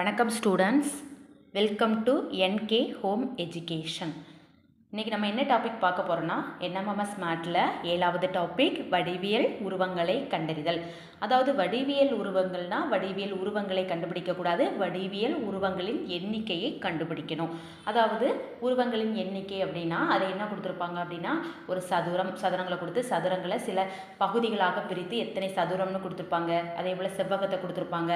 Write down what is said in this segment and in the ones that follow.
வணக்கம் students welcome to N K home education இன்றைக்கி நம்ம என்ன டாபிக் பார்க்க போகிறோன்னா என்எம்எம்எஸ் மேட்டில் ஏழாவது டாபிக் வடிவியல் உருவங்களை கண்டறிதல். அதாவது வடிவியல் உருவங்கள்னா வடிவியல் உருவங்களை கண்டுபிடிக்கக்கூடாது வடிவியல் உருவங்களின் எண்ணிக்கையை கண்டுபிடிக்கணும். அதாவது உருவங்களின் எண்ணிக்கை அப்படின்னா அதை என்ன கொடுத்துருப்பாங்க அப்படின்னா ஒரு சதுரம் சதுரங்களை கொடுத்து சதுரங்களை சில பகுதிகளாக பிரித்து எத்தனை சதுரம்னு கொடுத்துருப்பாங்க. அதே போல் செவ்வகத்தை கொடுத்துருப்பாங்க.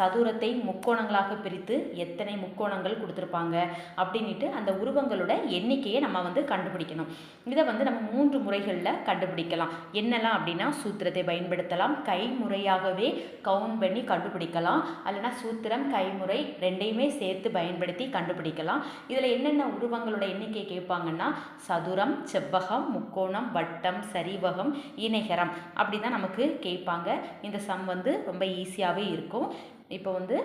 சதுரத்தை முக்கோணங்களாக பிரித்து எத்தனை முக்கோணங்கள் கொடுத்துருப்பாங்க அப்படின்ட்டு அந்த உருவங்களோட எண்ணிக்கையை நம்ம வந்து கண்டுபிடிக்கணும். இதை வந்து நம்ம மூன்று முறைகளில் கண்டுபிடிக்கலாம். என்னெல்லாம் அப்படின்னா சூத்திரத்தை பயன்படுத்தலாம். கைமுறையாகவே கவுண்ட் பண்ணி கண்டுபிடிக்கலாம். அல்லனா சூத்திரம் கைமுறை ரெண்டையுமே சேர்த்து பயன்படுத்தி கண்டுபிடிக்கலாம். இதில் என்னென்ன உருவங்களோட எண்ணிக்கை கேட்பாங்கன்னா சதுரம் செவ்வகம் முக்கோணம் வட்டம் சரிவகம் இணைகரம் அப்படி தான் நமக்கு கேட்பாங்க. இந்த சம் வந்து ரொம்ப ஈஸியாகவே இருக்கும். இப்போ வந்து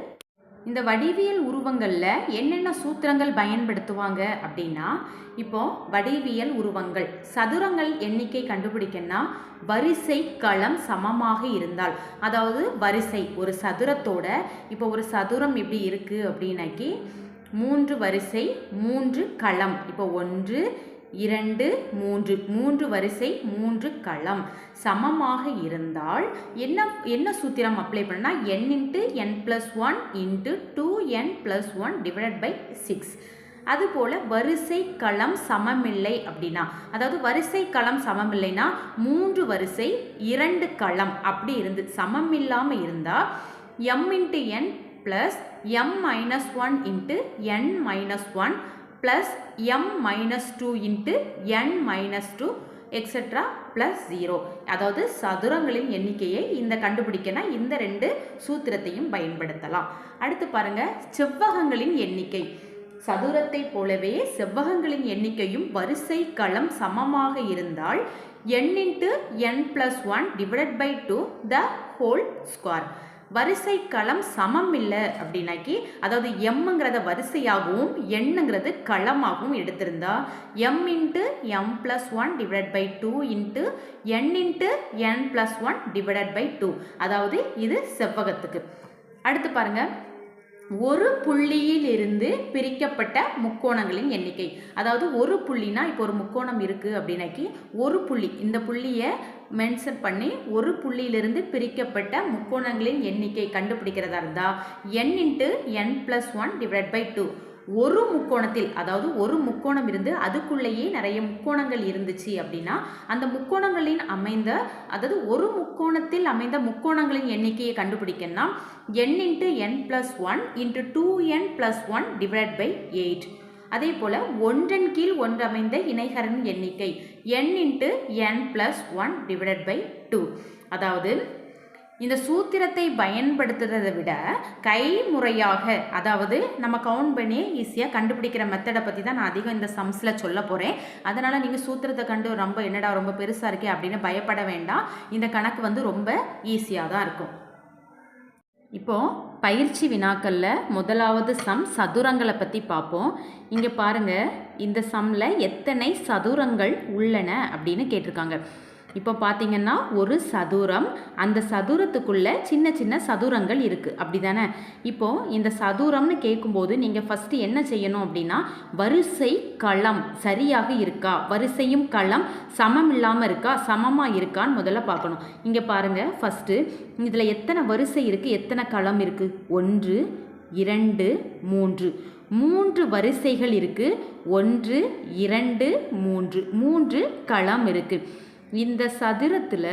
இந்த வடிவியல் உருவங்களில் என்னென்ன சூத்திரங்கள் பயன்படுத்துவாங்க அப்படின்னா இப்போ வடிவியல் உருவங்கள் சதுரங்கள் எண்ணிக்கை கண்டுபிடிக்கணும்னா வரிசை களம் சமமாக இருந்தால் அதாவது வரிசை ஒரு சதுரத்தோட இப்போ ஒரு சதுரம் எப்படி இருக்குது அப்படின்னாக்கி மூன்று வரிசை மூன்று களம் இப்போ ஒன்று இரண்டு மூன்று மூன்று வரிசை மூன்று களம். சமமாக இருந்தால் என்ன என்ன சூத்திரம் அப்ளை பண்ணால் n into n plus one into two n plus one divided by six அதுபோல் வரிசை களம் சமமில்லை அப்படின்னா அதாவது வரிசை களம் சமமில்லைன்னா மூன்று வரிசை இரண்டு களம் அப்படி இருந்து சமமில்லாமல் இருந்தால் m into n plus m minus one into n minus one plus m minus two into n minus two et cetera plus zero அதாவது சதுரங்களின் எண்ணிக்கையை இந்த கண்டுபிடிக்கனா இந்த ரெண்டு சூத்திரத்தையும் பயன்படுத்தலாம். அடுத்து பாருங்கள் செவ்வகங்களின் எண்ணிக்கை. சதுரத்தை போலவே செவ்வகங்களின் எண்ணிக்கையும் வரிசை களம் சமமாக இருந்தால் n into n plus one divided by two the whole square வரிசை களம் சமம் இல்லை அப்படின்னாக்கி அதாவது எம்ங்கிறத வரிசையாகவும் எண்ணுங்கிறது களமாகவும் எடுத்திருந்தா m into m plus one divide by two into n into n plus one divided by two அதாவது இது செவ்வகத்துக்கு. அடுத்து பாருங்கள் ஒரு புள்ளியில் இருந்து பிரிக்கப்பட்ட முக்கோணங்களின் எண்ணிக்கை. அதாவது ஒரு புள்ளினா இப்போ ஒரு முக்கோணம் இருக்குது அப்படின்னாக்கி ஒரு புள்ளி. இந்த புள்ளியை மென்ஷன் பண்ணி ஒரு புள்ளியிலிருந்து பிரிக்கப்பட்ட முக்கோணங்களின் எண்ணிக்கை கண்டுபிடிக்கிறதா இருந்தால் n into n plus one divide by two ஒரு முக்கோணத்தில் அதாவது ஒரு முக்கோணம் இருந்து அதுக்குள்ளேயே நிறைய முக்கோணங்கள் இருந்துச்சு அப்படின்னா அந்த முக்கோணங்களின் அமைந்த அதாவது ஒரு முக்கோணத்தில் அமைந்த முக்கோணங்களின் எண்ணிக்கையை கண்டுபிடிக்கணும்னா n into n plus one into two n plus one divide by eight அதே போல் ஒன்றன் கீழ் ஒன்றமைந்த இணைகரன் எண்ணிக்கை n into n plus one divide by two அதாவது இந்த சூத்திரத்தை பயன்படுத்துறதை விட கைமுறையாக அதாவது நம்ம கவுண்ட் பண்ணி ஈஸியாக கண்டுபிடிக்கிற மெத்தடை பற்றி தான் நான் அதிகம் இந்த சம்ஸில் சொல்ல போகிறேன் அதனால் நீங்கள் சூத்திரத்தை கண்டு ரொம்ப என்னடா ரொம்ப பெருசாக இருக்கே அப்படின்னு பயப்பட வேண்டாம். இந்த கணக்கு வந்து ரொம்ப ஈஸியாக தான் இருக்கும். இப்போது பயிற்சி வினாக்களில் முதலாவது சம் சதுரங்களை பற்றி பார்ப்போம். இங்கே பாருங்கள் இந்த சம்மில் எத்தனை சதுரங்கள் உள்ளன அப்படின்னு கேட்டிருக்காங்க. இப்போ பார்த்தீங்கன்னா ஒரு சதுரம். அந்த சதுரத்துக்குள்ளே சின்ன சின்ன சதுரங்கள் இருக்குது அப்படி தானே இப்போது இந்த சதுரம்னு கேட்கும்போது நீங்கள் ஃபஸ்ட்டு என்ன செய்யணும் அப்படின்னா வரிசை களம் சரியாக இருக்கா? வரிசையும் களம் சமம் இல்லாமல் இருக்கா? சமமாக இருக்கான்னு முதல்ல பார்க்கணும். இங்கே பாருங்கள் ஃபஸ்ட்டு இதில் எத்தனை வரிசை இருக்குது எத்தனை களம் இருக்குது ஒன்று இரண்டு மூன்று. மூன்று வரிசைகள் இருக்குது ஒன்று இரண்டு மூன்று. மூன்று களம் இருக்குது இந்த சதுரத்தில்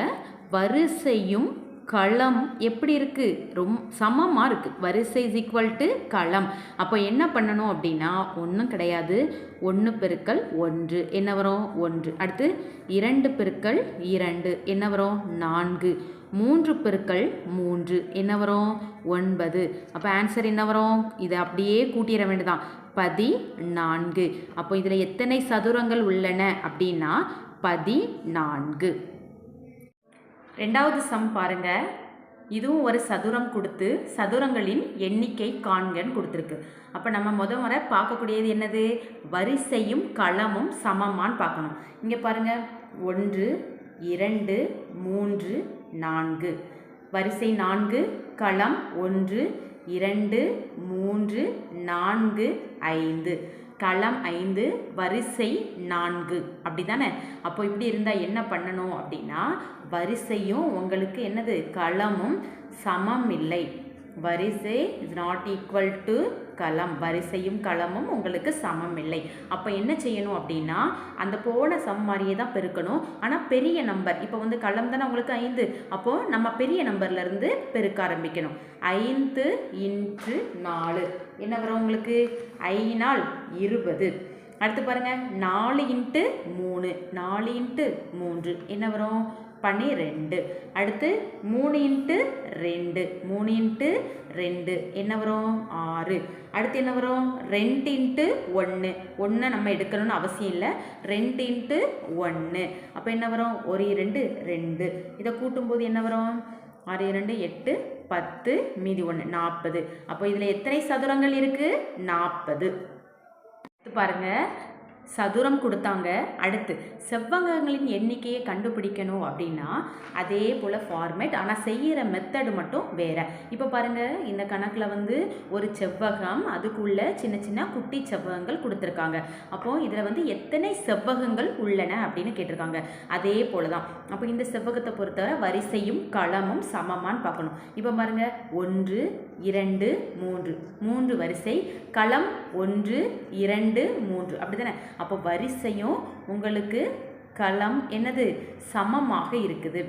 வரிசையும் களம் எப்படி இருக்குது ரொம் சமமாக இருக்குது வரிசை இஸ் ஈக்குவல் டு களம். அப்போ என்ன பண்ணணும் அப்படின்னா ஒன்றும் கிடையாது. ஒன்று பெருக்கல் ஒன்று. என்ன வரும்? ஒன்று. அடுத்து இரண்டு பெருக்கல் இரண்டு. என்ன வரும்? நான்கு. மூன்று பெருக்கள் மூன்று. என்ன வரும்? ஒன்பது. அப்போ ஆன்சர் என்ன வரும்? இதை அப்படியே கூட்டிட வேண்டியதான் பதி நான்கு அப்போ இதில் எத்தனை சதுரங்கள் உள்ளன அப்படின்னா பதினான்கு. ரெண்டாவது சம் பாருங்க. இதுவும் ஒரு சதுரம் கொடுத்து சதுரங்களின் எண்ணிக்கை காண்கன்னு கொடுத்துருக்கு. அப்போ நம்ம முத முறை பார்க்கக்கூடியது என்னது? வரிசையும் களமும் சமமான்னு பார்க்கணும். இங்கே பாருங்க. ஒன்று இரண்டு மூன்று நான்கு. வரிசை நான்கு களம் ஒன்று இரண்டு மூன்று நான்கு ஐந்து. களம் ஐந்து வரிசை நான்கு. அப்படி தானே அப்போ இப்படி இருந்தால் என்ன பண்ணணும் அப்படின்னா வரிசையும் உங்களுக்கு என்னது? களமும் சமம் இல்லை. வரிசை இஸ் நாட் ஈக்குவல் டு களம் வரிசையும் களமும் உங்களுக்கு சமம் இல்லை. அப்போ என்ன செய்யணும் அப்படின்னா அந்த போன சம் மாதிரியே தான் பெருக்கணும். ஆனால் பெரிய நம்பர் இப்போ வந்து களம் தானே உங்களுக்கு ஐந்து. அப்போது நம்ம பெரிய நம்பர்லேருந்து பெருக்க ஆரம்பிக்கணும். ஐந்து இன்ட்டு நாலு. என்ன வரும் உங்களுக்கு? ஐநாள் இருபது. அடுத்து பாருங்க நாலு இன்ட்டு மூணு. நாலு இன்ட்டு மூன்று. என்ன வரும்? பன்னிரெண்டு அடுத்து மூணு இன்ட்டு ரெண்டு. மூணு இன்ட்டு ரெண்டு. என்ன வரும்? ஆறு. அடுத்து என்ன வரும்? ரெண்டு இன்ட்டு ஒன்று ஒன்றை நம்ம எடுக்கணும்னு அவசியம் இல்லை. ரெண்டு இன்ட்டு ஒன்று அப்போ என்ன வரும்? ஒரு இரண்டு ரெண்டு. இதை கூட்டும்போது என்ன வரும்? ஆறு இரண்டு எட்டு பத்து மீதி ஒன்று நாற்பது. அப்போ இதில் எத்தனை சதுரங்கள் இருக்குது நாற்பது. பாருங்கள் சதுரம் கொடுத்தாங்க. அடுத்து செவ்வகங்களின் எண்ணிக்கையை கண்டுபிடிக்கணும் அப்படின்னா அதே போல் ஃபார்மேட் ஆனால் செய்கிற மெத்தடு மட்டும் வேறு. இப்போ பாருங்கள் இந்த கணக்கில் வந்து ஒரு செவ்வகம் அதுக்குள்ள சின்ன சின்ன குட்டி செவ்வகங்கள் கொடுத்துருக்காங்க. அப்போது இதில் வந்து எத்தனை செவ்வகங்கள் உள்ளன அப்படின்னு கேட்டிருக்காங்க. அதே போல் தான் அப்போ இந்த செவ்வகத்தை பொறுத்தவரை வரிசையும் களமும் சமமான்னு பார்க்கணும். இப்போ பாருங்கள் ஒன்று இரண்டு மூன்று. மூன்று வரிசை. களம் ஒன்று இரண்டு மூன்று. அப்படி தானே அப்போ வரிசையும் உங்களுக்கு களம் என்னது? சமமாக இருக்குது.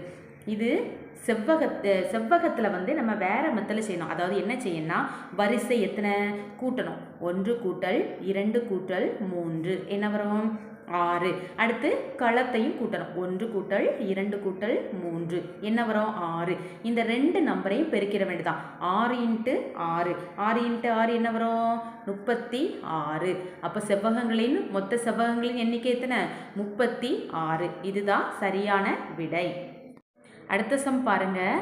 இது செவ்வகத்து செவ்வகத்தில் வந்து நம்ம வேறு மெத்தில் செய்யணும். அதாவது என்ன செய்யணும்னா வரிசை எத்தனை? கூட்டணும். ஒன்று கூட்டல் இரண்டு கூட்டல் மூன்று. என்ன வரும்? ஆறு. அடுத்து களத்தையும் கூட்டணும். ஒன்று கூட்டல் இரண்டு கூட்டல் மூன்று. என்ன வரும்? ஆறு. இந்த ரெண்டு நம்பரையும் பெருக்கிட வேண்டியதான் ஆறு இன்ட்டு ஆறு. ஆறு இன்ட்டு ஆறு என்ன வரும்? முப்பத்தி ஆறு. அப்போ செவ்வகங்களின் மொத்த செவ்வகங்களின் எண்ணிக்கை எத்தனை? முப்பத்தி ஆறு. இதுதான் சரியான விடை. அடுத்த சம் பாருங்கள்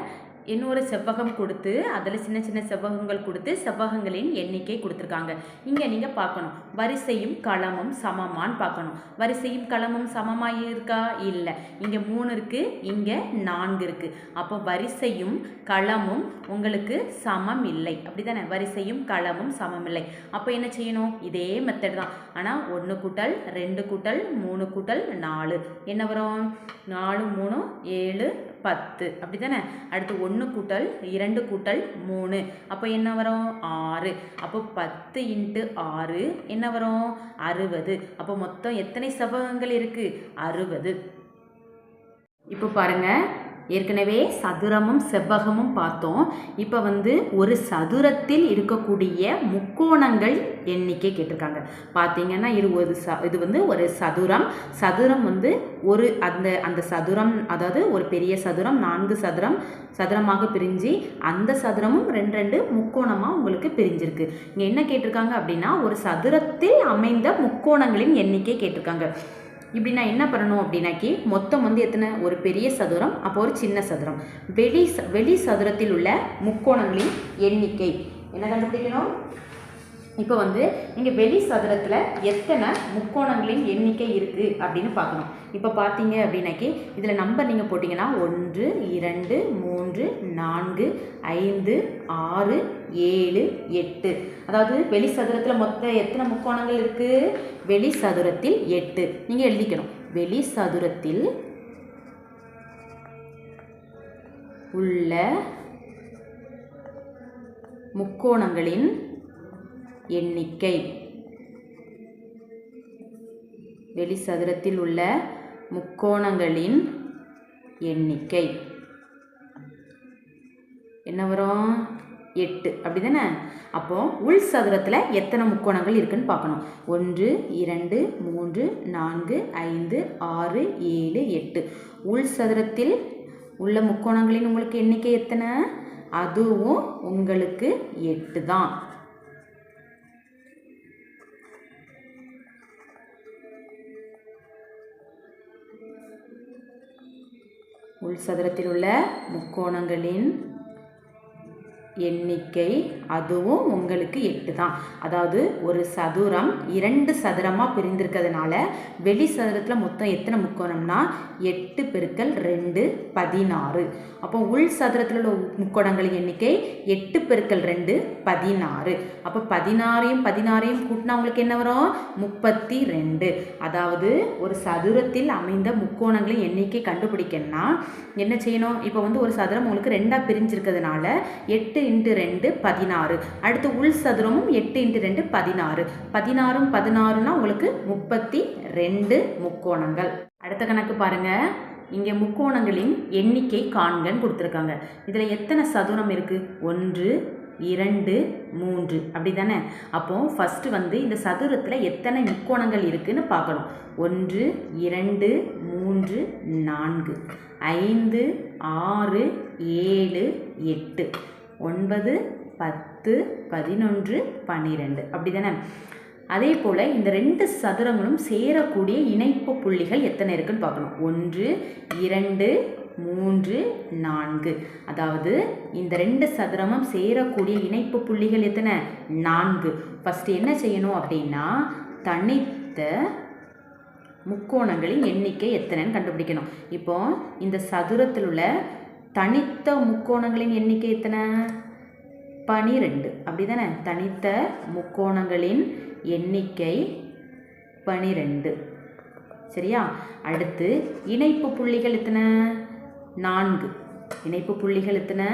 இன்னொரு செவ்வகம் கொடுத்து அதில் சின்ன சின்ன செவ்வகங்கள் கொடுத்து செவ்வகங்களின் எண்ணிக்கை கொடுத்துருக்காங்க. இங்கே நீங்கள் பார்க்கணும். வரிசையும் களமும் சமமான்னு பார்க்கணும். வரிசையும் களமும் சமமாக இருக்கா? இல்லை. இங்கே மூணு இருக்குது இங்கே நான்கு இருக்குது அப்போ வரிசையும் களமும் உங்களுக்கு சமம் இல்லை. அப்படி தானே வரிசையும் களமும் சமம் இல்லை. அப்போ என்ன செய்யணும்? இதே மெத்தட் தான். ஆனால் ஒன்று கூட்டல் ரெண்டு கூட்டல் மூணு கூட்டல் நாலு. என்ன வரும்? நாலு மூணு ஏழு பத்து. அப்படி தானே அடுத்து ஒன்று கூட்டல் இரண்டு கூட்டல் மூணு. அப்போ என்ன வரும்? ஆறு. அப்போ பத்து இன்ட்டு ஆறு என்ன வரும்? அறுபது. அப்போ மொத்தம் எத்தனை செவ்வகங்கள் இருக்குது அறுபது. இப்போ பாருங்கள் ஏற்கனவே சதுரமும் செவ்வகமும் பார்த்தோம். இப்போ வந்து ஒரு சதுரத்தில் இருக்கக்கூடிய முக்கோணங்கள் எண்ணிக்கை கேட்டிருக்காங்க. பார்த்தீங்கன்னா இது ஒரு ச இது வந்து ஒரு சதுரம். சதுரம் வந்து ஒரு அந்த அந்த சதுரம் அதாவது ஒரு பெரிய சதுரம் நான்கு சதுரம் சதுரமாக பிரிஞ்சு அந்த சதுரமும் ரெண்டு ரெண்டு முக்கோணமாக உங்களுக்கு பிரிஞ்சிருக்கு. இங்கே என்ன கேட்டிருக்காங்க அப்படின்னா ஒரு சதுரத்தில் அமைந்த முக்கோணங்களின் எண்ணிக்கை கேட்டிருக்காங்க. இப்படி நான் என்ன பண்ணணும் அப்படின்னாக்கி மொத்தம் வந்து எத்தனை? ஒரு பெரிய சதுரம் அப்போ ஒரு சின்ன சதுரம். வெளி ச வெளி சதுரத்தில் உள்ள முக்கோணங்களின் எண்ணிக்கை. என்ன கண்டுபிடிக்கணும்? இப்போ வந்து நீங்கள் வெளி சதுரத்தில் எத்தனை முக்கோணங்களின் எண்ணிக்கை இருக்குது அப்படின்னு பார்க்கணும். இப்போ பார்த்தீங்க அப்படின்னாக்கி இதில் நம்பர் நீங்கள் போட்டிங்கன்னா ஒன்று இரண்டு மூன்று நான்கு ஐந்து ஆறு ஏழு எட்டு. அதாவது வெளி சதுரத்தில் மொத்தம் எத்தனை முக்கோணங்கள் இருக்குது வெளி சதுரத்தில் எட்டு. நீங்கள் எழுதிக்கணும். வெளி சதுரத்தில் உள்ள முக்கோணங்களின் எண்ணிக்கை. வெளி சதுரத்தில் உள்ள முக்கோணங்களின் எண்ணிக்கை. என்ன வரும்? எட்டு. அப்படி தானே அப்போது உள் சதுரத்தில் எத்தனை முக்கோணங்கள் இருக்குன்னு பார்க்கணும். ஒன்று இரண்டு மூன்று நான்கு ஐந்து ஆறு ஏழு எட்டு. உள் சதுரத்தில் உள்ள முக்கோணங்களின் உங்களுக்கு எண்ணிக்கை எத்தனை? அதுவும் உங்களுக்கு எட்டு தான். உள் சதுரத்தில் உள்ள முக்கோணங்களின் எண்ணிக்கை அதுவும் உங்களுக்கு எட்டு தான். அதாவது ஒரு சதுரம் இரண்டு சதுரமாக பிரிந்திருக்கிறதுனால வெளி சதுரத்தில் மொத்தம் எத்தனை முக்கோணம்னா எட்டு பெருக்கல் ரெண்டு பதினாறு. அப்போ உள் சதுரத்தில் உள்ள முக்கோணங்களின் எண்ணிக்கை எட்டு பெருக்கல் ரெண்டு பதினாறு. அப்போ பதினாறையும் பதினாறையும் கூட்டினா உங்களுக்கு என்ன வரும்? முப்பத்தி ரெண்டு அதாவது ஒரு சதுரத்தில் அமைந்த முக்கோணங்களின் எண்ணிக்கை கண்டுபிடிக்கணும்னா என்ன செய்யணும்? இப்போ வந்து ஒரு சதுரம் உங்களுக்கு ரெண்டாக பிரிஞ்சிருக்கிறதுனால எட்டு இன்ட்டு ரெண்டு பதினாறு. அடுத்து உள் சதுரமும் எட்டு இன்ட்டு ரெண்டு பதினாறு. பதினாறும் பதினாறுனா உங்களுக்கு முப்பத்தி ரெண்டு முக்கோணங்கள். அடுத்த கணக்கு பாருங்க. இங்கே முக்கோணங்களின் எண்ணிக்கை காண்கன்னு கொடுத்துருக்காங்க. இதில் எத்தனை சதுரம் இருக்குது ஒன்று இரண்டு மூன்று. அப்படி தானே அப்போ ஃபஸ்ட்டு வந்து இந்த சதுரத்தில் எத்தனை முக்கோணங்கள் இருக்குதுன்னு பார்க்கணும். ஒன்று இரண்டு மூன்று நான்கு. ஐந்து ஆறு ஏழு எட்டு. ஒன்பது பத்து பதினொன்று பன்னிரெண்டு அப்படி தானே அதே போல் இந்த ரெண்டு சதுரங்களும் சேரக்கூடிய இணைப்பு புள்ளிகள் எத்தனை இருக்குன்னு பார்க்கணும். ஒன்று இரண்டு மூன்று நான்கு. அதாவது இந்த ரெண்டு சதுரமும் சேரக்கூடிய இணைப்பு புள்ளிகள் எத்தனை? நான்கு. ஃபஸ்ட்டு என்ன செய்யணும் அப்படின்னா தனித்த முக்கோணங்களின் எண்ணிக்கை எத்தனைன்னு கண்டுபிடிக்கணும். இப்போ இந்த சதுரத்தில் உள்ள தனித்த முக்கோணங்களின் எண்ணிக்கை எத்தனை? பனிரெண்டு. அப்படி தானே தனித்த முக்கோணங்களின் எண்ணிக்கை பனிரெண்டு. சரியா? அடுத்து இணைப்பு புள்ளிகள் எத்தனை? நான்கு. இணைப்பு புள்ளிகள் எத்தனை?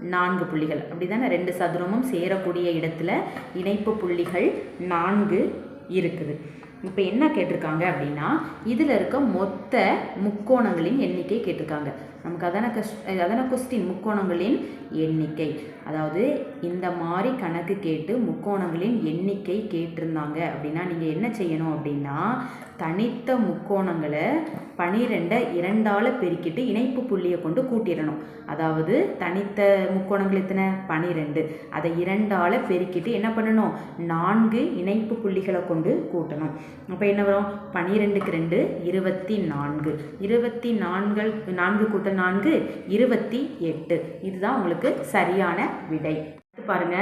நான்கு புள்ளிகள். அப்படி தானே ரெண்டு சதுரமும் சேரக்கூடிய இடத்துல இணைப்பு புள்ளிகள் நான்கு இருக்குது. இப்போ என்ன கேட்டிருக்காங்க அப்படின்னா இதில் இருக்க மொத்த முக்கோணங்களின் எண்ணிக்கை கேட்டிருக்காங்க. நமக்கு அதான கஷ் அதான கொஸ்டின் முக்கோணங்களின் எண்ணிக்கை. அதாவது இந்த மாதிரி கணக்கு கேட்டு முக்கோணங்களின் எண்ணிக்கை கேட்டிருந்தாங்க. அப்படின்னா நீங்கள் என்ன செய்யணும் அப்படின்னா தனித்த முக்கோணங்களை பனிரெண்டை இரண்டால் பெருக்கிட்டு இணைப்பு புள்ளியை கொண்டு கூட்டிடணும். அதாவது தனித்த முக்கோணங்கள் எத்தனை? பனிரெண்டு. அதை இரண்டால் பெருக்கிட்டு என்ன பண்ணணும்? நான்கு இணைப்பு புள்ளிகளை கொண்டு கூட்டணும். அப்போ என்ன வரும்? பனிரெண்டுக்கு ரெண்டு இருபத்தி நான்கு. இருபத்தி நான்கள் நான்கு கூட்டல் நான்கு இருபத்தி எட்டு. இதுதான் உங்களுக்கு சரியான விடை. பாருங்க.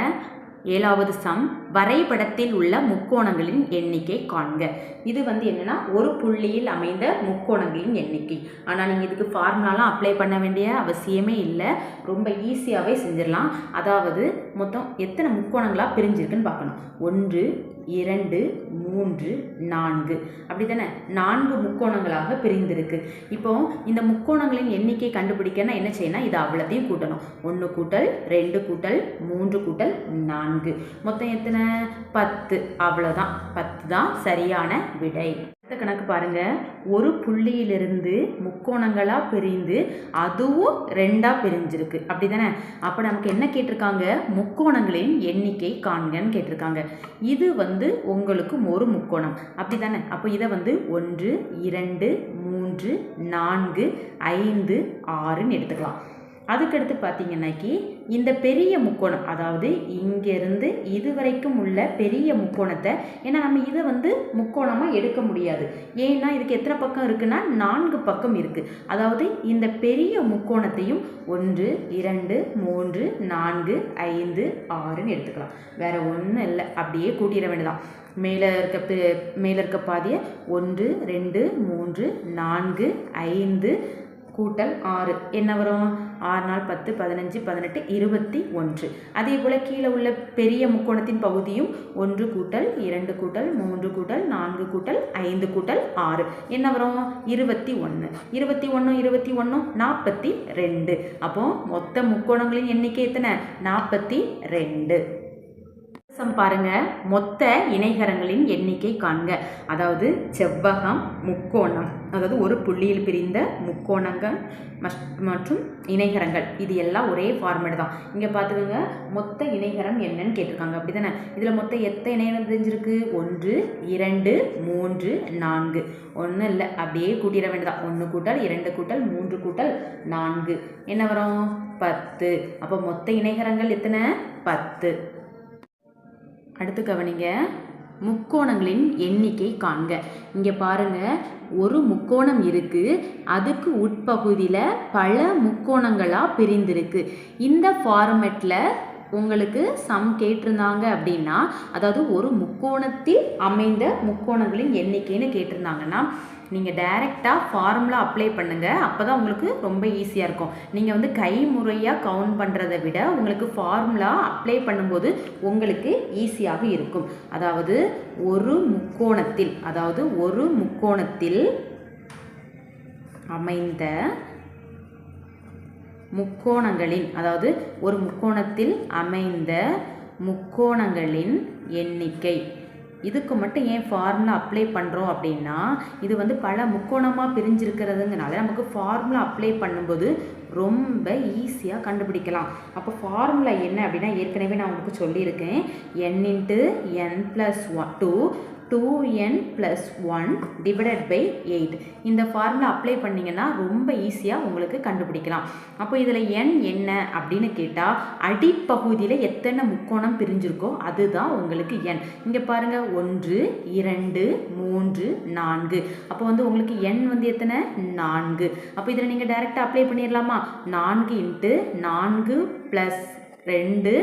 ஏழாவது சம் வரைபடத்தில் உள்ள முக்கோணங்களின் எண்ணிக்கை காண்க. இது வந்து என்னென்னா ஒரு புள்ளியில் அமைந்த முக்கோணங்களின் எண்ணிக்கை. ஆனால் நீங்கள் இதுக்கு ஃபார்முலாலாம் அப்ளை பண்ண வேண்டிய அவசியமே இல்லை. ரொம்ப ஈஸியாகவே செஞ்சிடலாம். அதாவது மொத்தம் எத்தனை முக்கோணங்களாக பிரிஞ்சிருக்குன்னு பார்க்கணும். ஒன்று இரண்டு மூன்று நான்கு. அப்படி தானே நான்கு முக்கோணங்களாக பிரிந்திருக்கு. இப்போ இந்த முக்கோணங்களின் எண்ணிக்கை கண்டுபிடிக்கன்னா என்ன செய்யணும் இது அவ்வளோத்தையும் கூட்டணும். ஒன்று கூட்டல் ரெண்டு கூட்டல் மூன்று கூட்டல் நான்கு. மொத்தம் எத்தனை? பத்து. அவ்வளோதான் பத்து தான் சரியான விடை. அடுத்த கணக்கு பாருங்கள் ஒரு புள்ளியிலிருந்து முக்கோணங்களாக பிரிந்து அதுவும் ரெண்டாக பிரிஞ்சிருக்கு. அப்படி தானே அப்போ நமக்கு என்ன கேட்டிருக்காங்க? முக்கோணங்களின் எண்ணிக்கை காண்கன்னு கேட்டிருக்காங்க. இது வந்து உங்களுக்கும் ஒரு முக்கோணம். அப்படி தானே அப்போ இதை வந்து ஒன்று இரண்டு மூன்று நான்கு ஐந்து ஆறுன்னு எடுத்துக்கலாம். அதுக்கடுத்து பார்த்தீங்கன்னாக்கி இந்த பெரிய முக்கோணம் அதாவது இங்கேருந்து இது வரைக்கும் உள்ள பெரிய முக்கோணத்தை ஏன்னா நம்ம இதை வந்து முக்கோணமாக எடுக்க முடியாது. ஏன்னா இதுக்கு எத்தனை பக்கம் இருக்குன்னா நான்கு பக்கம் இருக்குது அதாவது இந்த பெரிய முக்கோணத்தையும் ஒன்று இரண்டு மூன்று நான்கு ஐந்து ஆறுன்னு எடுத்துக்கலாம். வேறு ஒன்றும் இல்லை. அப்படியே கூட்டிட வேண்டியதான் மேலே இருக்க மேலே இருக்க பாதியை ஒன்று ரெண்டு மூன்று நான்கு ஐந்து கூட்டல் ஆறு. என்ன வரும்? ஆறு நாள் பத்து பதினஞ்சு பதினெட்டு இருபத்தி ஒன்று. அதே போல் கீழே உள்ள பெரிய முக்கோணத்தின் பகுதியும் ஒன்று கூட்டல் இரண்டு கூட்டல் மூன்று கூட்டல் நான்கு கூட்டல் ஐந்து கூட்டல் ஆறு. என்ன வரும்? இருபத்தி ஒன்று இருபத்தி ஒன்று இருபத்தி ஒன்று நாற்பத்தி ரெண்டு. அப்போது மொத்த முக்கோணங்களின் எண்ணிக்கை எத்தனை? நாற்பத்தி ரெண்டு. சம் பாருங்க. மொத்த இணைகரங்களின் எண்ணிக்கை காண்க. அதாவது செவ்வகம் முக்கோணம். அதாவது ஒரு புள்ளியில் பிரிந்த முக்கோணங்கள் மற்றும் இணைகரங்கள். இது எல்லாம் ஒரே ஃபார்மேட் தான். இங்கே பார்த்துக்கோங்க. மொத்த இணைகரம் என்னன்னு கேட்டிருக்காங்க. அப்படி தானே இதில் மொத்தம் எத்தனை இணைகரம் பிரிஞ்சிருக்கு? ஒன்று இரண்டு மூன்று நான்கு. ஒன்றும் இல்லை. அப்படியே கூட்டிட வேண்டியதான் ஒன்று கூட்டல் இரண்டு கூட்டல் மூன்று கூட்டல் நான்கு. என்ன வரும்? பத்து. அப்போ மொத்த இணைகரங்கள் எத்தனை? பத்து. அடுத்து கவனிங்க. முக்கோணங்களின் எண்ணிக்கை காண்க. இங்கே பாருங்க ஒரு முக்கோணம் இருக்குது அதுக்கு உட்பகுதியில் பல முக்கோணங்களாக பிரிந்திருக்கு. இந்த ஃபார்மெட்டில் உங்களுக்கு சம் கேட்டிருந்தாங்க அப்படின்னா அதாவது ஒரு முக்கோணத்தில் அமைந்த முக்கோணங்களின் எண்ணிக்கைன்னு கேட்டிருந்தாங்கன்னா நீங்கள் டைரெக்டாக ஃபார்முலா அப்ளை பண்ணுங்கள் அப்போ தான் உங்களுக்கு ரொம்ப ஈஸியாக இருக்கும். நீங்கள் வந்து கைமுறையாக கவுண்ட் பண்ணுறதை விட உங்களுக்கு ஃபார்முலா அப்ளை பண்ணும்போது உங்களுக்கு ஈஸியாக இருக்கும். அதாவது ஒரு முக்கோணத்தில் அதாவது ஒரு முக்கோணத்தில் அமைந்த முக்கோணங்களின் அதாவது ஒரு முக்கோணத்தில் அமைந்த முக்கோணங்களின் எண்ணிக்கை. இதுக்கு மட்டும் ஏன் ஃபார்முலா அப்ளை பண்ணுறோம் அப்படின்னா இது வந்து பல முக்கோணமாக பிரிஞ்சிருக்கிறதுங்கனால நமக்கு ஃபார்முலா அப்ளை பண்ணும்போது ரொம்ப ஈஸியாக கண்டுபிடிக்கலாம். அப்போ ஃபார்முலா என்ன அப்படின்னா ஏற்கனவே நான் உங்களுக்கு சொல்லியிருக்கேன். N into n plus one two two n plus one divided by eight இந்த ஃபார்முலா அப்ளை பண்ணிங்கன்னா ரொம்ப ஈஸியாக உங்களுக்கு கண்டுபிடிக்கலாம். அப்போ இதில் என் என்ன அப்படின்னு கேட்டால் அடிப்பகுதியில் எத்தனை முக்கோணம் பிரிஞ்சிருக்கோ அதுதான் உங்களுக்கு எண் இங்கே பாருங்கள் ஒன்று இரண்டு மூன்று நான்கு. அப்போ வந்து உங்களுக்கு எண் வந்து எத்தனை? நான்கு. அப்போ இதில் நீங்கள் டைரெக்டாக அப்ளை பண்ணிடலாமா நான்கு இன்ட்டு நான்கு ப்ளஸ் ரெண்டு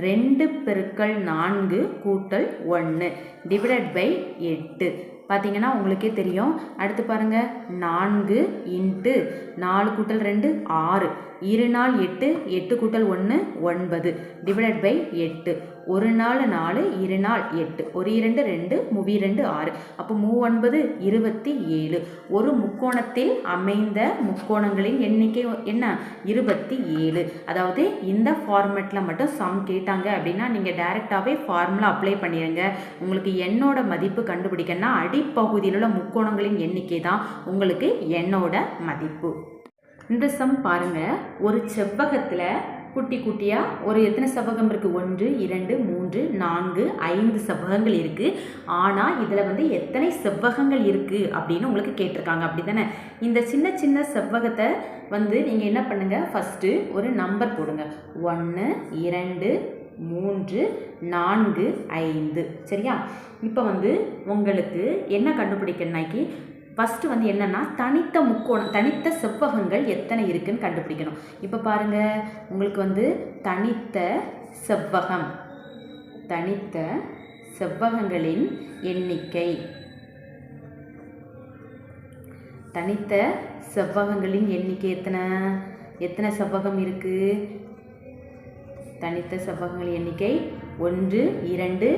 ரெண்டு பெருக்கள் நான்கு கூட்டல் ஒன்று டிவைடட் பை எட்டு. பார்த்தீங்கன்னா உங்களுக்கே தெரியும். அடுத்து பாருங்கள் நான்கு இன்ட்டு நாலு கூட்டல் ரெண்டு ஆறு. இரு நாள் எட்டு எட்டு கூட்டல் ஒன்று ஒன்பது. டிவைடட் பை எட்டு. ஒரு நாள் நாலு இரு நாள் எட்டு. ஒரு இரண்டு ரெண்டு முவி ரெண்டு ஆறு. அப்போ மூ ஒன்பது இருபத்தி ஏழு. ஒரு முக்கோணத்தில் அமைந்த முக்கோணங்களின் எண்ணிக்கை என்ன? இருபத்தி ஏழு. அதாவது இந்த ஃபார்மேட்டில் மட்டும் சம் கேட்டாங்க அப்படின்னா நீங்கள் டைரெக்டாகவே ஃபார்முலா அப்ளை பண்ணிடுங்க உங்களுக்கு எண்ணோட மதிப்பு கண்டுபிடிக்கன்னா அடிப்பகுதியில் உள்ள முக்கோணங்களின் எண்ணிக்கை தான் உங்களுக்கு எண்ணோட மதிப்பு. இந்த சம் பாருங்கள் ஒரு செவ்வகத்தில் குட்டி குட்டியாக ஒரு எத்தனை செவ்வகம் இருக்குது ஒன்று இரண்டு மூன்று நான்கு ஐந்து செவ்வகங்கள் இருக்குது ஆனால் இதில் வந்து எத்தனை செவ்வகங்கள் இருக்குது அப்படின்னு உங்களுக்கு கேட்டிருக்காங்க. அப்படி தானே இந்த சின்ன சின்ன செவ்வகத்தை வந்து நீங்கள் என்ன பண்ணுங்கள் ஃபஸ்ட்டு ஒரு நம்பர் போடுங்க. ஒன்று இரண்டு மூன்று நான்கு ஐந்து. சரியா? இப்போ வந்து உங்களுக்கு என்ன கண்டுபிடிக்கணும்னாக்கி ஃபஸ்ட்டு வந்து என்னென்னா தனித்த முக்கோணம் தனித்த செவ்வகங்கள் எத்தனை இருக்குன்னு கண்டுபிடிக்கணும். இப்போ பாருங்கள் உங்களுக்கு வந்து தனித்த செவ்வகம் தனித்த செவ்வகங்களின் எண்ணிக்கை. தனித்த செவ்வகங்களின் எண்ணிக்கை எத்தனை? எத்தனை செவ்வகம் இருக்குது தனித்த செவ்வகங்கள் எண்ணிக்கை ஒன்று இரண்டு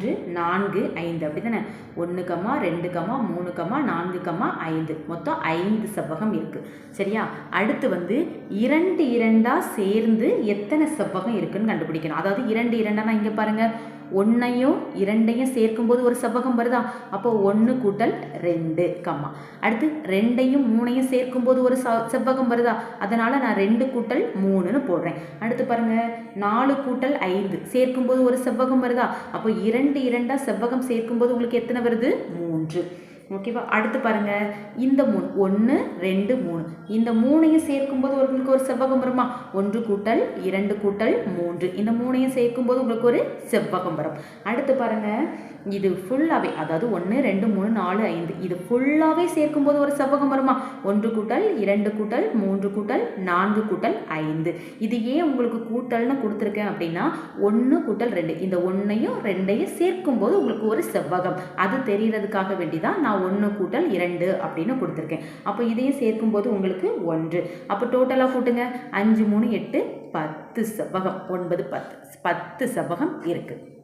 மூன்று நான்கு ஐந்து. அப்படி தானே ஒன்று கம்மா ரெண்டு கம்மா மூணு கம்மா நான்கு கம்மா ஐந்து. மொத்தம் ஐந்து செவ்வகம் இருக்குது சரியா? அடுத்து வந்து இரண்டு இரண்டாக சேர்ந்து எத்தனை செவ்வகம் இருக்குன்னு கண்டுபிடிக்கணும். அதாவது இரண்டு இரண்டானா இங்கே பாருங்கள் ஒன்றையும் இரண்டையும் சேர்க்கும்போது ஒரு செவ்வகம் வருதா? அப்போ ஒன்று கூட்டல் ரெண்டு கம்மா. அடுத்து ரெண்டையும் மூணையும் சேர்க்கும்போது ஒரு செவ்வகம் வருதா? அதனால் நான் ரெண்டு கூட்டல் மூணுன்னு போடுறேன். அடுத்து பாருங்கள் நாலு கூட்டல் ஐந்து சேர்க்கும்போது ஒரு செவ்வகம் வருதா? அப்போ இரண்டு இரண்டாக செவ்வகம் சேர்க்கும்போது உங்களுக்கு எத்தனை வருது? மூன்று. ஓகேவா அடுத்து பாருங்க. இந்த மூணு ஒன்று ரெண்டு மூணு. இந்த மூணையும் சேர்க்கும்போது உங்களுக்கு ஒரு செவ்வகம் வருமா? ஒன்று கூட்டல் இரண்டு கூட்டல் மூன்று. இந்த மூணையும் சேர்க்கும்போது உங்களுக்கு ஒரு செவ்வகம் வரும். அடுத்து பாருங்கள் இது ஃபுல்லாகவே அதாவது ஒன்று ரெண்டு மூணு நாலு ஐந்து. இது ஃபுல்லாகவே சேர்க்கும்போது ஒரு செவ்வகம் வருமா? ஒன்று கூட்டல் இரண்டு கூட்டல் மூன்று கூட்டல் நான்கு கூட்டல் ஐந்து. இது ஏன் உங்களுக்கு கூட்டல்னு கொடுத்துருக்கேன் அப்படின்னா ஒன்று கூட்டல் ரெண்டு. இந்த ஒன்றையும் ரெண்டையும் சேர்க்கும்போது உங்களுக்கு ஒரு செவ்வகம். அது தெரிகிறதுக்காக வேண்டி தான் நான் ஒன்று கூட்டல் இரண்டு அப்படின்னு கொடுத்துருக்கேன். அப்போ இதையும் சேர்க்கும்போது உங்களுக்கு ஒன்று. அப்போ டோட்டலாக கூட்டுங்க. அஞ்சு மூணு எட்டு பத்து செவ்வகம். ஒன்பது பத்து பத்து செவ்வகம் இருக்குது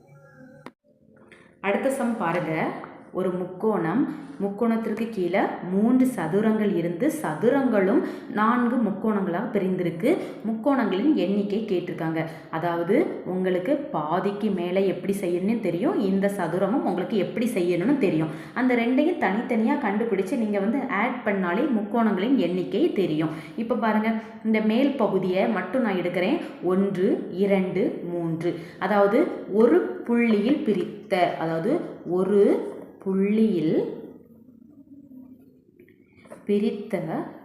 அடுத்த சம் பாருங்கள் ஒரு முக்கோணம். முக்கோணத்திற்கு கீழே மூன்று சதுரங்கள் இருந்து சதுரங்களும் நான்கு முக்கோணங்களாக பிரிந்திருக்கு. முக்கோணங்களின் எண்ணிக்கை கேட்டிருக்காங்க. அதாவது உங்களுக்கு பாதிக்கு மேலே எப்படி செய்யணும்னு தெரியும். இந்த சதுரமும் உங்களுக்கு எப்படி செய்யணும்னு தெரியும். அந்த ரெண்டையும் தனித்தனியாக கண்டுபிடிச்சு நீங்கள் வந்து ஆட் பண்ணாலே முக்கோணங்களின் எண்ணிக்கை தெரியும். இப்போ பாருங்கள் இந்த மேல் பகுதியை மட்டும் நான் எடுக்கிறேன். ஒன்று இரண்டு மூன்று. அதாவது ஒரு புள்ளியில் பிரித்த அதாவது ஒரு புள்ளியில் பிரித்த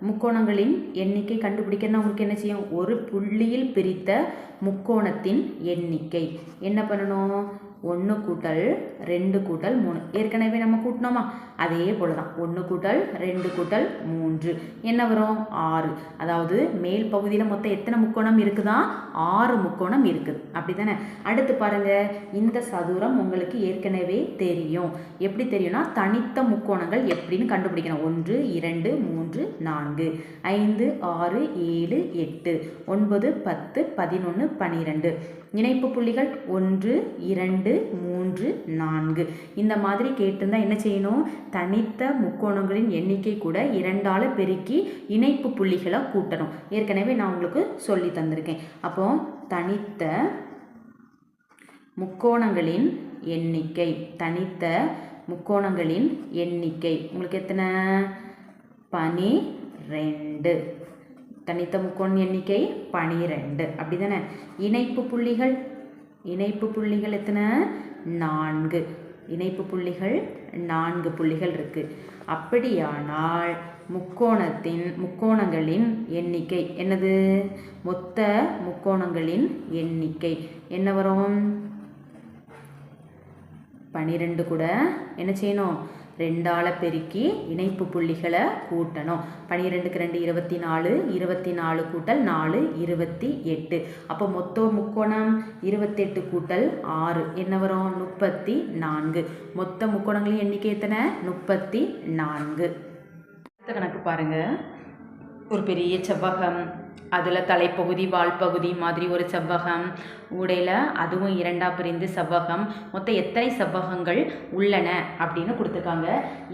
முக்கோணங்களின் எண்ணிக்கை கண்டுபிடிக்கணும்னா உங்களுக்கு என்ன செய்யும்? ஒரு புள்ளியில் பிரித்த முக்கோணத்தின் எண்ணிக்கை. என்ன பண்ணணும்? ஒன்று கூட்டல் ரெண்டு கூட்டல் மூணு. ஏற்கனவே நம்ம கூட்டினோமா? அதே போல தான் ஒன்று கூட்டல் ரெண்டு கூட்டல் மூன்று. என்ன வரும்? ஆறு. அதாவது மேல் பகுதியில் மொத்தம் எத்தனை முக்கோணம் இருக்குதான் ஆறு முக்கோணம் இருக்குது. அப்படி தானே அடுத்து பாருங்கள் இந்த சதுரம் உங்களுக்கு ஏற்கனவே தெரியும். எப்படி தெரியும்னா தனித்த முக்கோணங்கள் எப்படின்னு கண்டுபிடிக்கணும். ஒன்று இரண்டு மூன்று நான்கு. ஐந்து ஆறு ஏழு எட்டு. ஒன்பது பத்து பதினொன்று பன்னிரெண்டு இணைப்பு புள்ளிகள் ஒன்று இரண்டு மூன்று நான்கு. இந்த மாதிரி கேட்டிருந்தால் என்ன செய்யணும்? தனித்த முக்கோணங்களின் எண்ணிக்கை கூட இரண்டால் பெருக்கி இணைப்பு புள்ளிகளை கூட்டணும். ஏற்கனவே நான் உங்களுக்கு சொல்லி தந்திருக்கேன். அப்போ தனித்த முக்கோணங்களின் எண்ணிக்கை தனித்த முக்கோணங்களின் எண்ணிக்கை. உங்களுக்கு எத்தனை? பனி ரெண்டு தனித்த முக்கோண எண்ணிக்கை பனிரெண்டு. அப்படி தானே இணைப்பு புள்ளிகள் இணைப்பு புள்ளிகள் எத்தனை? நான்கு. இணைப்பு புள்ளிகள் நான்கு புள்ளிகள் இருக்குது அப்படியானால் முக்கோணத்தின் முக்கோணங்களின் எண்ணிக்கை என்னது? மொத்த முக்கோணங்களின் எண்ணிக்கை. என்ன வரும்? பனிரெண்டு கூட. என்ன செய்யணும்? ரெண்டால் பெருக்கி இணைப்பு புள்ளிகளை கூட்டணும். பனிரெண்டுக்கு ரெண்டு இருபத்தி நாலு இருபத்தி நாலு கூட்டல் நாலு இருபத்தி எட்டு. அப்போ மொத்த முக்கோணம் இருபத்தெட்டு கூட்டல் ஆறு. என்ன வரும்? முப்பத்தி நான்கு. மொத்த முக்கோணங்களின் எண்ணிக்கை எத்தனை? முப்பத்தி நான்கு. அடுத்த கணக்கு பாருங்கள் ஒரு பெரிய செவ்வகம். அதில் தலைப்பகுதி வால்பகுதி மாதிரி ஒரு செவ்வகம். உடையில் அதுவும் இரண்டாக பிரிந்து செவ்வகம். மொத்தம் எத்தனை செவ்வகங்கள் உள்ளன அப்படின்னு கொடுத்துருக்காங்க.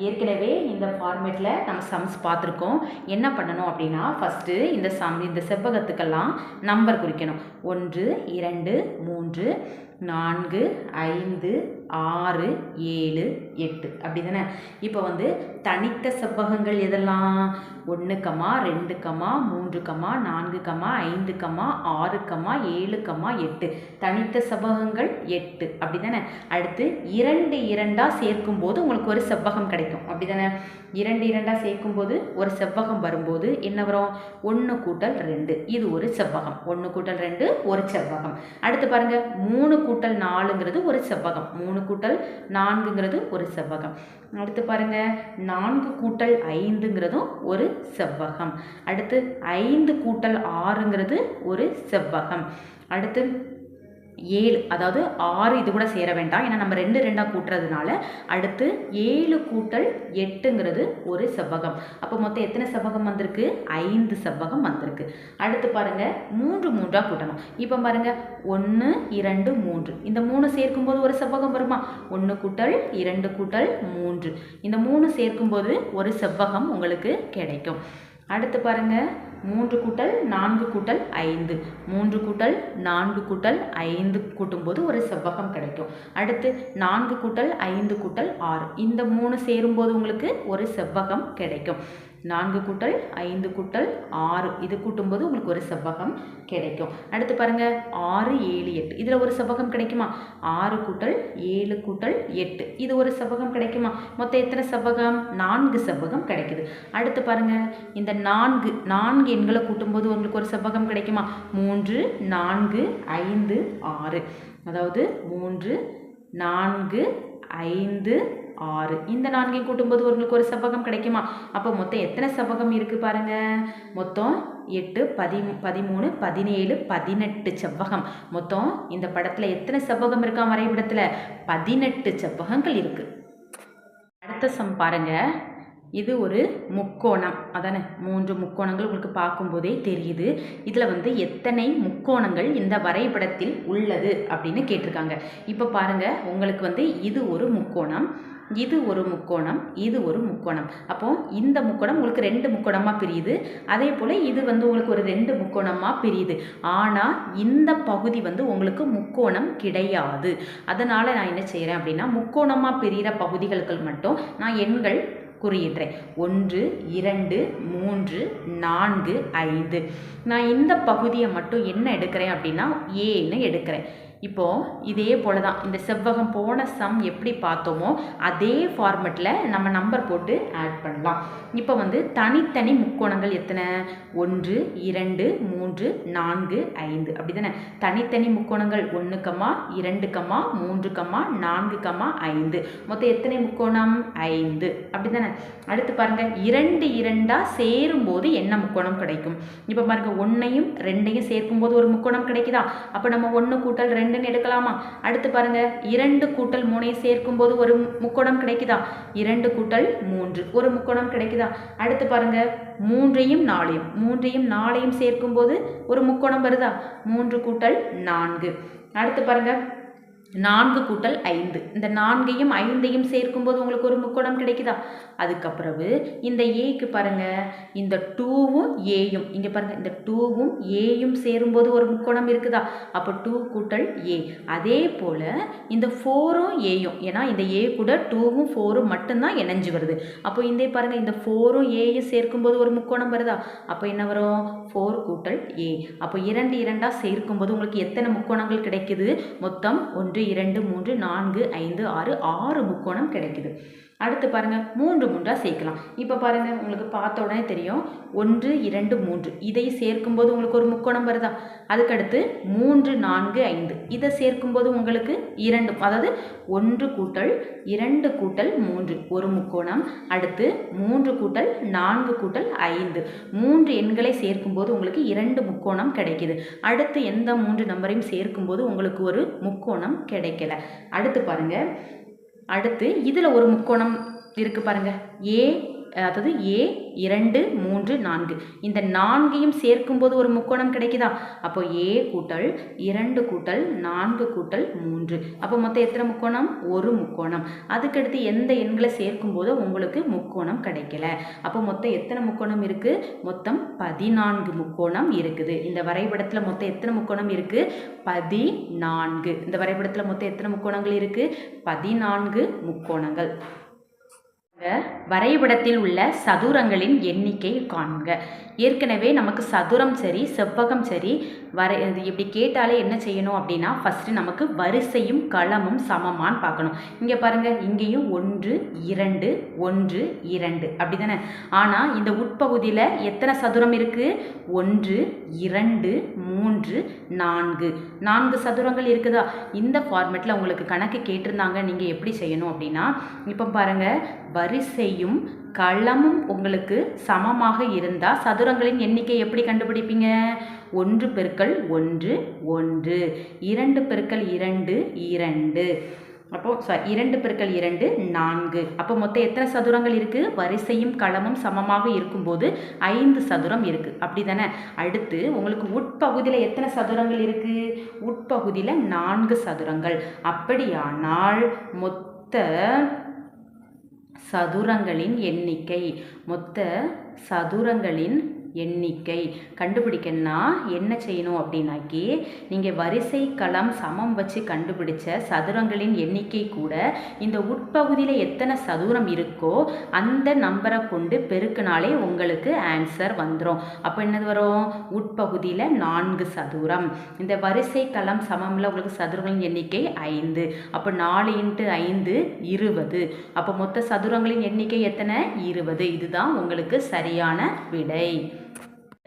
ஏற்கனவே இந்த ஃபார்மேட்டில் நம்ம சம்ஸ் பார்த்துருக்கோம். என்ன பண்ணணும் அப்படின்னா ஃபஸ்ட்டு இந்த சம் இந்த செவ்வகத்துக்கெல்லாம் நம்பர் குறிக்கணும். ஒன்று இரண்டு மூன்று நான்கு ஐந்து ஆறு ஏழு எட்டு. அப்படி தானே இப்போ வந்து தனித்த செவ்வகங்கள் எதெல்லாம்? ஒன்று கமா ரெண்டு கமா மூன்று கமா நான்கு கமா ஐந்து கமா ஆறு கமா ஏழு கமா எட்டு. தனித்த செவ்வகங்கள் எட்டு. அப்படி தானே அடுத்து இரண்டு இரண்டாக சேர்க்கும்போது உங்களுக்கு ஒரு செவ்வகம் கிடைக்கும். அப்படி தானே இரண்டு இரண்டாக சேர்க்கும்போது ஒரு செவ்வகம் வரும்போது என்ன வரும்? ஒன்று கூட்டல் ரெண்டு. இது ஒரு செவ்வகம். ஒன்று கூட்டல் ரெண்டு ஒரு செவ்வகம். அடுத்து பாருங்கள் மூணு கூட்டல் நாலுங்கிறது ஒரு செவ்வகம். மூணு கூட்டல் நான்குங்கிறது ஒரு செவ்வகம். அடுத்து பாருங்கள் நான்கு கூட்டல் ஐந்துங்கிறதும் ஒரு செவ்வகம். அடுத்து ஐந்து கூட்டல் ஆறுங்கிறது ஒரு செவ்வகம். அடுத்து ஏழு அதாவது ஆறு இது கூட சேர வேண்டாம். ஏன்னா நம்ம ரெண்டு ரெண்டாக கூட்டுறதுனால அடுத்து ஏழு கூட்டல் எட்டுங்கிறது ஒரு செவ்வகம். அப்போ மொத்தம் எத்தனை செவ்வகம் வந்திருக்கு? ஐந்து செவ்வகம் வந்திருக்கு. அடுத்து பாருங்கள் மூன்று மூன்றாக கூட்டணும். இப்போ பாருங்கள் ஒன்று இரண்டு மூன்று. இந்த மூணு சேர்க்கும்போது ஒரு செவ்வகம் வருமா? ஒன்று கூட்டல் இரண்டு கூட்டல் மூன்று. இந்த மூணு சேர்க்கும்போது ஒரு செவ்வகம் உங்களுக்கு கிடைக்கும். அடுத்து பாருங்க மூன்று கூட்டல் நான்கு கூட்டல் ஐந்து. மூன்று கூட்டல் நான்கு கூட்டல் ஐந்து கூட்டும்போது ஒரு செவ்வகம் கிடைக்கும். அடுத்து நான்கு கூட்டல் ஐந்து கூட்டல் ஆறு. இந்த மூணு சேரும்போது உங்களுக்கு ஒரு செவ்வகம் கிடைக்கும். நான்கு கூட்டல் ஐந்து கூட்டல் ஆறு. இது கூட்டும்போது உங்களுக்கு ஒரு செவ்வகம் கிடைக்கும். அடுத்து பாருங்க ஆறு ஏழு எட்டு. இதில் ஒரு செவ்வகம் கிடைக்குமா? ஆறு கூட்டல் ஏழு கூட்டல் எட்டு. இது ஒரு செவ்வகம் கிடைக்குமா? மொத்தம் எத்தனை செவ்வகம்? நான்கு செவ்வகம் கிடைக்குது. அடுத்து பாருங்க இந்த நான்கு நான்கு எண்களை கூட்டும்போது உங்களுக்கு ஒரு செவ்வகம் கிடைக்குமா? மூன்று நான்கு ஐந்து ஆறு. அதாவது மூன்று நான்கு ஐந்து ஆறு. இந்த நான்கையும் கூட்டும்போது உங்களுக்கு ஒரு செவ்வகம் கிடைக்குமா? அப்போ மொத்தம் எத்தனை செவ்வகம் இருக்குது பாருங்கள் மொத்தம் எட்டு பதி பதிமூணு பதினேழு பதினெட்டு செவ்வகம். மொத்தம் இந்த படத்தில் எத்தனை செவ்வகம் இருக்கா வரைபடத்தில்? பதினெட்டு செவ்வகங்கள் இருக்குது அடுத்த சம் பாருங்க. இது ஒரு முக்கோணம். அதானே? மூன்று முக்கோணங்கள் உங்களுக்கு பார்க்கும்போதே தெரியுது. இதில் வந்து எத்தனை முக்கோணங்கள் இந்த வரைபடத்தில் உள்ளது அப்படின்னு கேட்டிருக்காங்க. இப்போ பாருங்க உங்களுக்கு வந்து இது ஒரு முக்கோணம். இது ஒரு முக்கோணம் இது ஒரு முக்கோணம். அப்போ இந்த முக்கோணம் உங்களுக்கு ரெண்டு முக்கோணமாக பிரியுது. அதே போல் இது வந்து உங்களுக்கு ஒரு ரெண்டு முக்கோணமாக பிரியுது. ஆனால் இந்த பகுதி வந்து உங்களுக்கு முக்கோணம் கிடையாது. அதனால் நான் என்ன செய்கிறேன் அப்படின்னா முக்கோணமாக பிரிகிற பகுதிகளுக்கு மட்டும் நான் எண்கள் குறியிடுறேன். ஒன்று இரண்டு மூன்று நான்கு ஐந்து. நான் இந்த பகுதியை மட்டும் என்ன எடுக்கிறேன் அப்படின்னா ஏன்னு எடுக்கிறேன். இப்போது இதே போல தான் இந்த செவ்வகம் போன சம் எப்படி பார்த்தோமோ அதே ஃபார்மெட்டில் நம்ம நம்பர் போட்டு ஆட் பண்ணலாம். இப்போ வந்து தனித்தனி முக்கோணங்கள் எத்தனை? ஒன்று இரண்டு மூன்று நான்கு ஐந்து. அப்படி தானே தனித்தனி முக்கோணங்கள் ஒன்று கம்மா இரண்டு கம்மா மூன்று கம்மா நான்கு கம்மா ஐந்து. மொத்தம் எத்தனை முக்கோணம்? ஐந்து. அப்படி தானே அடுத்து பாருங்கள் இரண்டு இரண்டாக சேரும்போது என்ன முக்கோணம் கிடைக்கும்? இப்போ பாருங்கள் ஒன்றையும் ரெண்டையும் சேர்க்கும்போது ஒரு முக்கோணம் கிடைக்குதா? அப்போ நம்ம ஒன்று கூட்டல் ரெண்டு ரெண்டுன்னு எடுக்கலாமா? அடுத்து பாருங்க. இரண்டு கூட்டல் மூணையும் சேர்க்கும்போது ஒரு முக்கோணம் கிடைக்குதா? இரண்டு கூட்டல் மூன்று. ஒரு முக்கோணம் கிடைக்குதா? அடுத்து பாருங்க. மூன்றையும் நாலையும். மூன்றையும் நாலையும் சேர்க்கும்போது ஒரு முக்கோணம் வருதா? மூன்று கூட்டல் நான்கு. அடுத்து பாருங்க. நான்கு கூட்டல் ஐந்து. இந்த நான்கையும் ஐந்தையும் சேர்க்கும்போது உங்களுக்கு ஒரு முக்கோணம் கிடைக்குதா? அதுக்கப்புறவு இந்த ஏக்கு பாருங்கள் இந்த டூவும் ஏயும் இங்கே பாருங்கள் இந்த டூவும் ஏயும் சேரும்போது ஒரு முக்கோணம் இருக்குதா? அப்போ டூ கூட்டல் ஏ அதே போல் இந்த ஃபோரும் ஏயும் ஏன்னா இந்த ஏ கூட டூவும் ஃபோரும் மட்டும்தான் இணைஞ்சு வருது. அப்போ இந்த பாருங்கள் இந்த ஃபோரும் ஏயும் சேர்க்கும்போது ஒரு முக்கோணம் வருதா? அப்போ என்ன வரும்? ஃபோர் கூட்டல் ஏ அப்போ இரண்டு இரண்டாக சேர்க்கும்போது உங்களுக்கு எத்தனை முக்கோணங்கள் கிடைக்குது? மொத்தம் ஒன்று இரண்டு மூன்று நான்கு ஐந்து ஆறு ஆறு முக்கோணம் கிடைக்குது. அடுத்து பாருங்கள் மூன்று மூன்றாக சேர்க்கலாம். இப்போ பாருங்கள் உங்களுக்கு பார்த்த உடனே தெரியும். ஒன்று இரண்டு மூன்று. இதை சேர்க்கும்போது உங்களுக்கு ஒரு முக்கோணம் வருதா? அதுக்கடுத்து மூன்று நான்கு ஐந்து. இதை சேர்க்கும்போது உங்களுக்கு இரண்டு அதாவது ஒன்று கூட்டல் இரண்டு கூட்டல் மூன்று. ஒரு முக்கோணம். அடுத்து மூன்று கூட்டல் நான்கு கூட்டல் ஐந்து. மூன்று எண்களை சேர்க்கும்போது உங்களுக்கு இரண்டு முக்கோணம் கிடைக்கிது. அடுத்து எந்த மூன்று நம்பரையும் சேர்க்கும்போது உங்களுக்கு ஒரு முக்கோணம் கிடைக்கல. அடுத்து பாருங்கள் அடுத்து இதில் ஒரு முக்கோணம் இருக்குது பாருங்கள் ஏ அதாவது ஏ இரண்டு மூன்று நான்கு. இந்த நான்கையும் சேர்க்கும்போது ஒரு முக்கோணம் கிடைக்குதா? அப்போ ஏ கூட்டல் இரண்டு கூட்டல் நான்கு கூட்டல் மூன்று. அப்போ மொத்தம் எத்தனை முக்கோணம்? ஒரு முக்கோணம். அதுக்கடுத்து எந்த எண்களை சேர்க்கும்போது உங்களுக்கு முக்கோணம் கிடைக்கல? அப்போ மொத்தம் எத்தனை முக்கோணம் இருக்குது மொத்தம் பதினான்கு முக்கோணம் இருக்குது. இந்த வரைபடத்தில் மொத்தம் எத்தனை முக்கோணம் இருக்குது பதினான்கு. இந்த வரைபடத்தில் மொத்தம் எத்தனை முக்கோணங்கள் இருக்குது பதினான்கு முக்கோணங்கள். வரைபடத்தில் உள்ள சதுரங்களின் எண்ணிக்கை காண்க. ஏற்கனவே நமக்கு சதுரம் சரி செவ்வகம் சரி வரை இது இப்படி கேட்டாலே என்ன செய்யணும் அப்படின்னா ஃபஸ்ட்டு நமக்கு வரிசையும் களமும் சமமான்னு பார்க்கணும். இங்கே பாருங்கள் இங்கேயும் ஒன்று இரண்டு ஒன்று இரண்டு. அப்படி தானே ஆனால் இந்த உட்பகுதியில் எத்தனை சதுரம் இருக்குது ஒன்று இரண்டு மூன்று நான்கு. நான்கு சதுரங்கள் இருக்குதா? இந்த ஃபார்மேட்டில் உங்களுக்கு கணக்கு கேட்டிருந்தாங்க நீங்கள் எப்படி செய்யணும் அப்படின்னா இப்போ பாருங்கள் வரிசையும் களமும் உங்களுக்கு சமமாக இருந்தால் சதுரங்களின் எண்ணிக்கை எப்படி கண்டுபிடிப்பீங்க? ஒன்று பெருக்கள் ஒன்று ஒன்று. இரண்டு பெருக்கள் இரண்டு இரண்டு. அப்போது சாரி இரண்டு பெருக்கள் இரண்டு நான்கு. அப்போ மொத்தம் எத்தனை சதுரங்கள் இருக்குது வரிசையும் களமும் சமமாக இருக்கும்போது ஐந்து சதுரம் இருக்குது அப்படி தானே அடுத்து உங்களுக்கு உட்பகுதியில் எத்தனை சதுரங்கள் இருக்குது உட்பகுதியில் நான்கு சதுரங்கள். அப்படியானால் மொத்த சதுரங்களின் எண்ணிக்கை. மொத்த சதுரங்களின் எண்ணிக்கை. கண்டுபிடிக்கணும்னா என்ன செய்யணும் அப்படின்னாக்கி நீங்கள் வரிசை களம் சமம் வச்சு கண்டுபிடிச்ச சதுரங்களின் எண்ணிக்கை கூட இந்த உட்பகுதியில் எத்தனை சதுரம் இருக்கோ அந்த நம்பரை கொண்டு பெருக்கினாலே உங்களுக்கு ஆன்சர் வந்துடும் அப்போ என்னது வரும்? உட்பகுதியில் நான்கு சதுரம். இந்த வரிசை களம் சமமில் உங்களுக்கு சதுரங்களின் எண்ணிக்கை ஐந்து. அப்போ நாலு இன்ட்டு ஐந்து இருபது. அப்போ மொத்த சதுரங்களின் எண்ணிக்கை எத்தனை? இருபது. இதுதான் உங்களுக்கு சரியான விடை.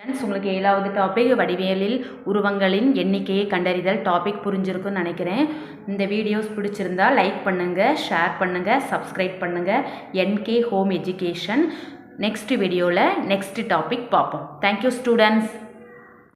ஃப்ரெண்ட்ஸ் உங்களுக்கு ஏழாவது டாபிக் வடிவியலில் உருவங்களின் எண்ணிக்கையை கண்டறிதல் டாபிக் புரிஞ்சிருக்குன்னு நினைக்கிறேன். இந்த வீடியோஸ் பிடிச்சிருந்தா லைக் பண்ணுங்கள் ஷேர் பண்ணுங்கள் சப்ஸ்கிரைப் பண்ணுங்கள் N K home education next வீடியோவில் நெக்ஸ்ட் டாபிக் பார்ப்போம். Thank you students